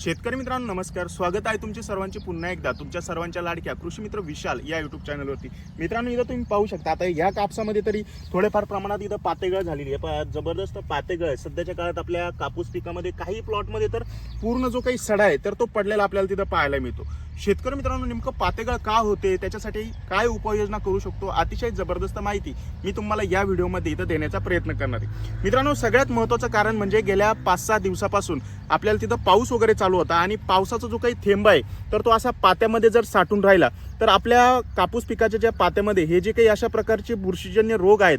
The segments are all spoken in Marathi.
शेतकरी मित्रांनो नमस्कार. स्वागत आहे तुमचे सर्वांचे पुन्हा एकदा. तुमच्या सर्वांच्या लाडक्या कृषी मित्र विशाल या युट्यूब चॅनलवरती मित्रांनो इथं तुम्ही पाहू शकता आता या कापसामध्ये तरी थोडेफार प्रमाणात इथं पातेगळ झालेली आहे. प- जबरदस्त पातेगळ. आहे. सध्याच्या काळात आपल्या कापूस पिकामध्ये काही प्लॉटमध्ये तर पूर्ण जो काही सडा आहे तर तो पडलेला आपल्याला तिथं पाहायला मिळतो. शेतकरी मित्रांनो नेमकं पातेगळ का होते? त्याच्यासाठी काय उपाययोजना करू शकतो? अतिशय जबरदस्त माहिती मी तुम्हाला या व्हिडिओमध्ये इथं देण्याचा प्रयत्न करणार आहे. मित्रांनो सगळ्यात महत्त्वाचं कारण म्हणजे गेल्या पाच सहा दिवसापासून आपल्याला तिथं पाऊस वगैरे चालू होता आणि पावसाचा जो काही थेंब आहे तर तो असा पात्यामध्ये जर साठून राहिला तर आपल्या कापूस पिकाच्या ज्या पात्यामध्ये हे जे काही अशा प्रकारचे बुरशीजन्य रोग आहेत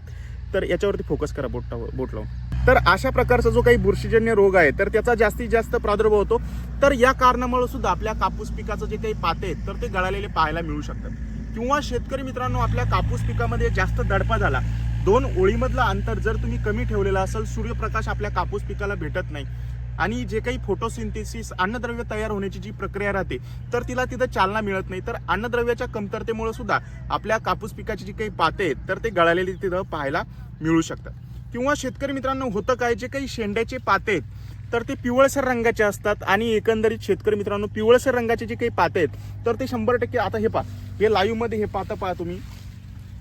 तर याच्यावरती फोकस करा बोट बोट लावून. तर अशा प्रकारचा जो काही बुरशीजन्य रोग आहे तर त्याचा जास्तीत जास्त प्रादुर्भाव होतो. तर या कारणामुळे सुद्धा आपल्या कापूस पिकाचं जे काही पाते आहेत तर ते गळालेले पाहायला मिळू शकतात. किंवा शेतकरी मित्रांनो आपल्या कापूस पिकामध्ये जास्त दडपा झाला दोन ओळीमधलं अंतर जर तुम्ही कमी ठेवलेलं असेल सूर्यप्रकाश आपल्या कापूस पिकाला भेटत नाही आणि जे काही फोटोसिंथेसिस अन्नद्रव्य तयार होण्याची जी प्रक्रिया राहते तर तिला तिथं चालना मिळत नाही. तर अन्नद्रव्याच्या कमतरतेमुळे सुद्धा आपल्या कापूस पिकाची जी काही पाते आहेत तर ते गळालेली तिथं पाहायला मिळू शकतात. किंवा शेतकरी मित्रांनो होतं काय? जे काही शेंड्याचे पाते आहेत तर ते पिवळसर रंगाचे असतात आणि एकंदरीत शेतकरी मित्रांनो पिवळसर रंगाचे जे काही पाते आहेत तर ते शंभर टक्के आता हे पहा हे लाईव्हमध्ये हे पातं पहा तुम्ही.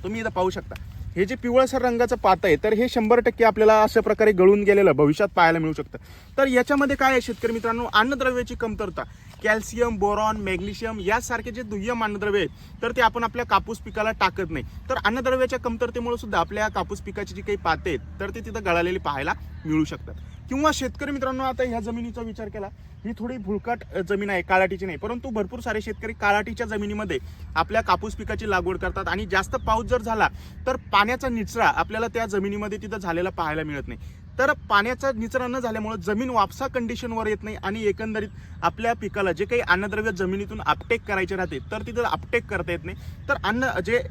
तुम्ही इथं पाहू शकता. हे जे पिवळसर रंगाचं पात आहे तर हे शंभर टक्के आपल्याला अशा प्रकारे गळून गेलेलं भविष्यात पाहायला मिळू शकतं. तर याच्यामध्ये काय आहे शेतकरी मित्रांनो? अन्नद्रव्याची कमतरता कॅल्शियम बोरॉन मॅग्नेशियम यासारखे जे दुय्यम अन्नद्रव्य आहेत तर ते आपण आपल्या कापूस पिकाला टाकत नाही. तर अन्नद्रव्याच्या कमतरतेमुळे सुद्धा आपल्या कापूस पिकाची जी काही पाते आहेत तर ते तिथं गळालेली पाहायला मिळू शकतात. किंवा शेतकरी मित्रांनो आता ह्या जमिनीचा विचार केला ही थोडी भुळकाट जमीन आहे काळाटीची नाही परंतु भरपूर सारे शेतकरी काळाटीच्या जमिनीमध्ये आपल्या कापूस पिकाची लागवड करतात आणि जास्त पाऊस जर झाला तर पाण्याचा निचरा आपल्याला त्या जमिनीमध्ये तिथं झालेला पाहायला मिळत नाही. तर पाण्याचा निचरा न झाल्यामुळे जमीन वापसा कंडिशनवर येत नाही आणि एकंदरीत आपल्या पिकाला जे काही अन्नद्रव्य जमिनीतून अपटेक करायचे राहते तर तिथं अपटेक करता येत नाही. तर अन्न जे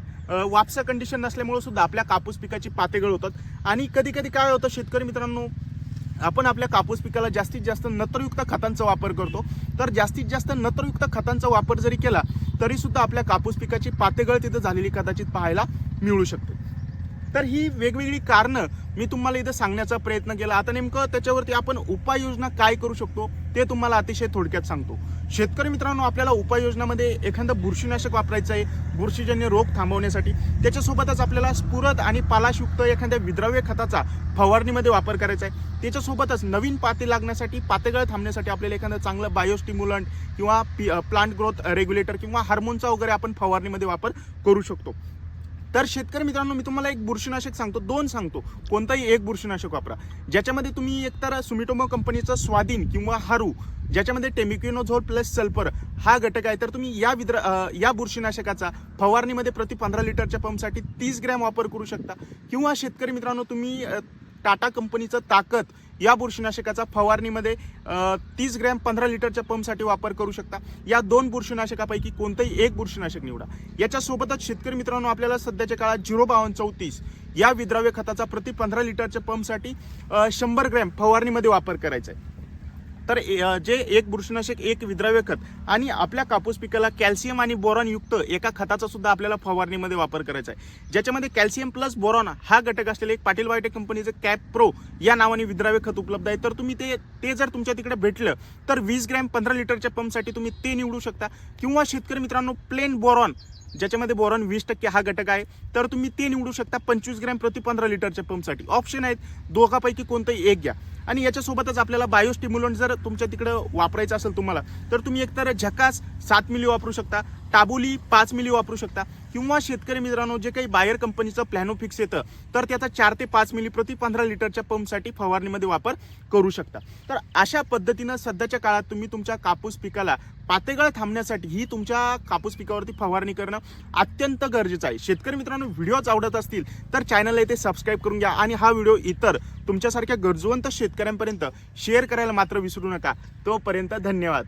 वापसा कंडिशन नसल्यामुळे सुद्धा आपल्या कापूस पिकाची पातेगळ होतात. आणि कधी कधी काय होतं शेतकरी मित्रांनो आपण आपल्या कापूस पिकाला जास्तीत जास्त नत्रयुक्त खतांचा वापर करतो. तर जास्तीत जास्त नत्रयुक्त खतांचा वापर जरी केला तरी सुद्धा आपल्या कापूस पिकाची पातेगळ तिथं झालेली कदाचित पाहायला मिळू शकते. तर ही वेगवेगळी कारणं मी तुम्हाला इथं सांगण्याचा प्रयत्न केला. आता नेमकं त्याच्यावरती आपण उपाययोजना काय करू शकतो? ते तुम्हाला अतिशय थोडक्यात सांगतो. शेतकरी मित्रांनो आपल्याला उपाययोजनामध्ये एखादं बुरशीनाशक वापरायचं आहे बुरशीजन्य रोग थांबवण्यासाठी. त्याच्यासोबतच आपल्याला स्फुरद आणि पालाशयुक्त एखाद्या विद्रव्य खताचा फवारणीमध्ये वापर करायचा आहे. त्याच्यासोबतच नवीन पाते लागण्यासाठी पातेगळ थांबण्यासाठी आपल्याला एखादं चांगलं बायोस्टिम्युलंट किंवा प्लांट ग्रोथ रेग्युलेटर किंवा हार्मोनचा वगैरे आपण फवारणीमध्ये वापर करू शकतो. तर शेतकरी मित्रांनो मी तुम्हाला एक बुरशीनाशक सांगतो दोन सांगतो. कोणताही एक बुरशीनाशक वापरा. ज्याच्यामध्ये तुम्ही एकतर सुमिटोमो कंपनीचं स्वाधीन किंवा हारू ज्याच्यामध्ये टेमिक्युनोझोल प्लस सल्फर हा घटक आहे तर तुम्ही या विद्र या बुरशीनाशकाचा फवारणीमध्ये प्रति पंधरा लिटरच्या पंपसाठी तीस ग्रॅम वापर करू शकता. किंवा शेतकरी मित्रांनो तुम्ही टाटा कंपनीचं ताकद या बुरशीनाशकाचा फवारणीमध्ये तीस ग्रॅम पंधरा लिटरच्या पंपसाठी वापर करू शकता. या दोन बुरशीनाशकापैकी कोणतंही एक बुरशीनाशक निवडा. याच्यासोबतच शेतकरी मित्रांनो आपल्याला सध्याच्या काळात झिरो बावन्न चौतीस या विद्राव्य खताचा प्रति पंधरा लिटरच्या पंपसाठी शंभर ग्रॅम फवारणीमध्ये वापर करायचा आहे तर जे एक बुरशीनाशक एक विद्राव्य खत आणि आपल्या कापूस पिकाला कॅल्शियम आणि बोरॉन युक्त एका खताचा सुद्धा आपल्याला फवारणीमध्ये वापर करायचा आहे. ज्याच्यामध्ये कॅल्शियम प्लस बोरॉन हा घटक असलेले एक पाटील बायोटेक कंपनीचं कॅप प्रो या नावाने विद्राव्य खत उपलब्ध आहे. तर तुम्ही ते ते जर तुमच्या तिकडे भेटलं तर वीस ग्रॅम पंधरा लिटरच्या पंपसाठी तुम्ही ते निवडू शकता. किंवा शेतकरी मित्रांनो प्लेन बोरॉन ज्याच्यामध्ये बोरॉन वीस टक्के हा घटक आहे तर तुम्ही ते निवडू शकता पंचवीस ग्रॅम प्रति पंधरा लिटरच्या पंपसाठी. ऑप्शन आहेत दोघापैकी कोणतंही एक घ्या. आणि याच्यासोबतच आपल्याला बायोस्टिम्युलंट जर तुमच्या तिकडं वापरायचं असेल तुम्हाला तर तुम्ही एकतर झकास सात मिली वापरू शकता टाबोली पाच मिली वापरू शकता. किंवा शेतकरी मित्रांनो जे काही बायर कंपनीचं प्लॅनोफिक्स येतं तर त्याचा चार ते पाच मिली प्रति पंधरा लिटरच्या पंपसाठी फवारणीमध्ये वापर करू शकता. तर अशा पद्धतीनं सध्याच्या काळात तुम्ही तुमच्या कापूस पिकाला पातेगळ थांबण्यासाठी ही तुमच्या कापूस पिकावरती फवारणी करणं अत्यंत गरजेचं आहे. शेतकरी मित्रांनो व्हिडिओज आवडत असतील तर चॅनलला इथे सबस्क्राईब करून घ्या आणि हा व्हिडिओ इतर तुमच्यासारख्या गरजवंत शेतकऱ्यांपर्यंत शेअर करायला मात्र विसरू नका. तोपर्यंत धन्यवाद.